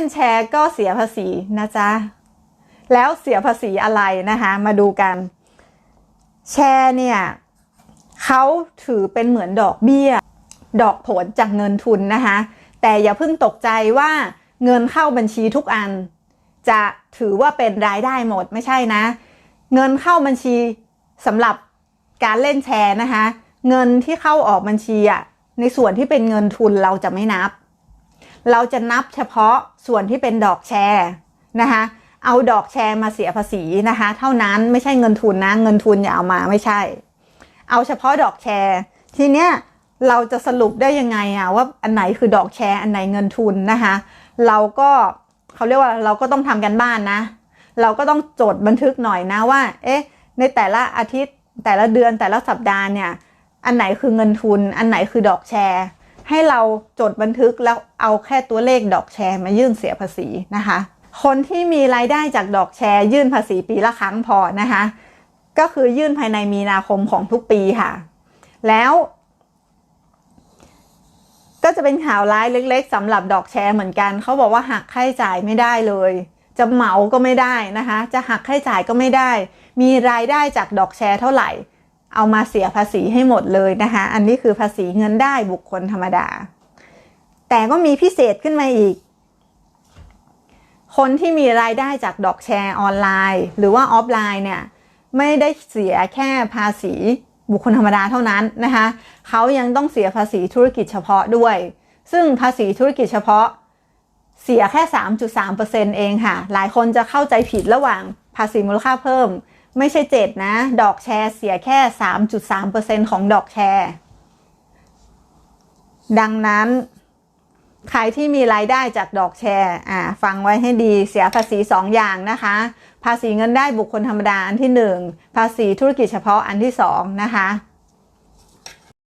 ล่นแชร์ก็เสียภาษีนะจ๊ะ แล้วเสียภาษีอะไรนะคะ มาดูกัน แชร์เนี่ยเขาถือเป็นเหมือนดอกเบี้ย ดอกผลจากเงินทุนนะคะ แต่อย่าเพิ่งตกใจว่าเงินเข้าบัญชีทุกอัน จะถือว่าเป็นรายได้หมดไม่ใช่นะ เงินเข้าบัญชีสำหรับการเล่นแชร์นะคะ เงินที่เข้าออกบัญชีอะในส่วนที่เป็นเงินทุนเราจะไม่นับ เราจะนับเฉพาะส่วนที่เป็นดอกแชร์นะคะเอาดอกแชร์มาเสียภาษีนะคะ เท่านั้นไม่ใช่เงินทุนนะเงินทุนอย่าเอามาไม่ใช่ เอาเฉพาะดอกแชร์ ทีเนี้ยเราจะสรุปได้ยังไงอะว่าอันไหนคือดอกแชร์อันไหนเงินทุนนะคะ เราก็เขาเรียกว่าเราก็ต้องทำกันบ้านนะ เราก็ต้องจดบันทึกหน่อยนะว่า เอ๊ะ ในแต่ละอาทิตย์แต่ละเดือนแต่ละสัปดาห์เนี่ย อันไหนคือเงินทุน อันไหนคือดอกแชร์ ให้เราจดบันทึกแล้วเอาแค่ตัวเลขดอกแชร์มายื่นเสียภาษีนะคะ คนที่มีรายได้จากดอกแชร์ ยื่นภาษีปีละครั้งพอนะคะ ก็คือยื่นภายในมีนาคมของทุกปีค่ะ แล้วก็จะเป็นข่าวร้ายเล็กๆสำหรับดอกแชร์เหมือนกัน เขาบอกว่าหักค่าใช้จ่ายไม่ได้เลย จะเหมาก็ไม่ได้นะคะ จะหักค่าใช้จ่ายก็ไม่ได้ มีรายได้จากดอกแชร์เท่าไหร่ เอามาเสียภาษีให้หมดเลยนะคะอันนี้คือภาษีเงินได้บุคคลธรรมดา แต่ก็มีพิเศษขึ้นมาอีก คนที่มีรายได้จากดอกแชร์ออนไลน์ หรือว่าออฟไลน์เนี่ยไม่ได้เสียแค่ภาษีบุคคลธรรมดาเท่านั้นนะคะเขายังต้องเสียภาษีธุรกิจเฉพาะด้วย ซึ่งภาษีธุรกิจเฉพาะเสียแค่ 3.3%เองค่ะ หลายคนจะเข้าใจผิดระหว่างภาษีมูลค่าเพิ่ม ไม่ใช่เจ็ดนะ ดอกแชร์เสียแค่ 3.3%ของดอกแชร์ ดังนั้น ใครที่มีรายได้จากดอกแชร์อ่าฟังไว้ให้ดีเสียภาษี 2 อย่างนะคะ ภาษีเงินได้บุคคลธรรมดาอันที่ 1 ภาษีธุรกิจเฉพาะอันที่ 2 นะคะ